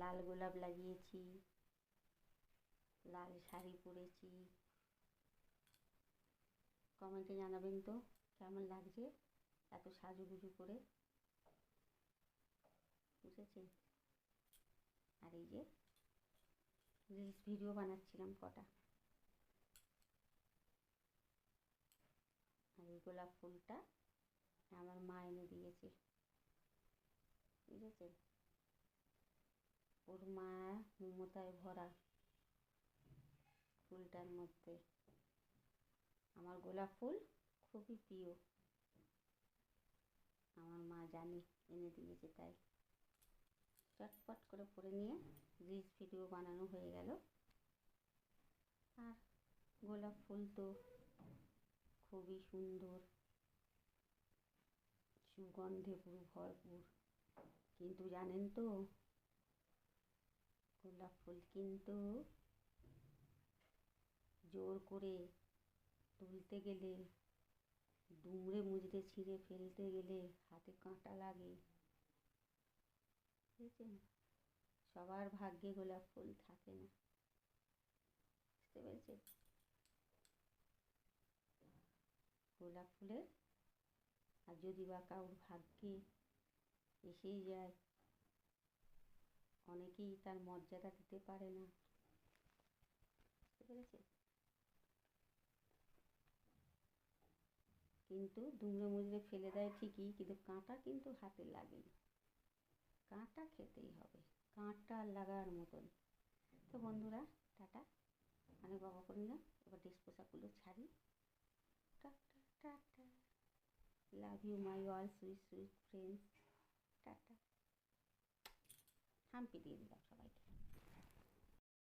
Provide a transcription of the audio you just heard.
লাল গোলাপ লাগিয়েছি, লাল শাড়ি পরেছি। কমেন্টে জানাবেন তো কেমন লাগছে এত সাজুগুজু করে। বুঝেছেন? আর এই যে রিলস ভিডিও বানাচ্ছিলাম কটা। আর এই গোলাপ ফুলটা আমার মা এনে দিয়েছে। বুঝেছেন? মা, মমতায় ভরা ফুলটার মধ্যে। আমার গোলাপ ফুল খুবই প্রিয়। আমার মা জানে, এনে দিয়েছে তাই। চটপট করে পরে নিয়ে রিলস ভিডিও বানানো হয়ে গেল। আর গোলাপ ফুল তো খুবই সুন্দর। সুগন্ধে পুরো ভরপুর। কিন্তু জানেন তো গোলাপ ফুল, কিন্তু জোর করে তুলতে গেলে, দুমড়ে মুচড়ে ছিঁড়ে ফেলতে গেলে হাতে কাঁটা লাগে। বুঝেছেন? সবার ভাগ্যে গোলাপ ফুল থাকে না। বুঝতে পেরেছেন? গোলাপ ফুলের আর যদি বা কারোর ভাগ্যে এসেই যায় অনেকেই তার মর্যাদা দিতে পারে না। বুঝতে পেরেছেন? কিন্তু দুমড়ে মুচড়ে ফেলে দেয় ঠিকই, কিন্তু কাঁটা কিন্তু হাতে লাগেই কাঁটা খেতেই হবে, কাঁটা লাগার মতন। তো বন্ধুরা, টাটা। অনেক বাবা করে নিলাম, এবার ড্রেস পোশাকগুলো ছাড়ি। Tata tata love you my all sweet sweet friends tata. Hampi দিয়ে দিলাম সবাইকে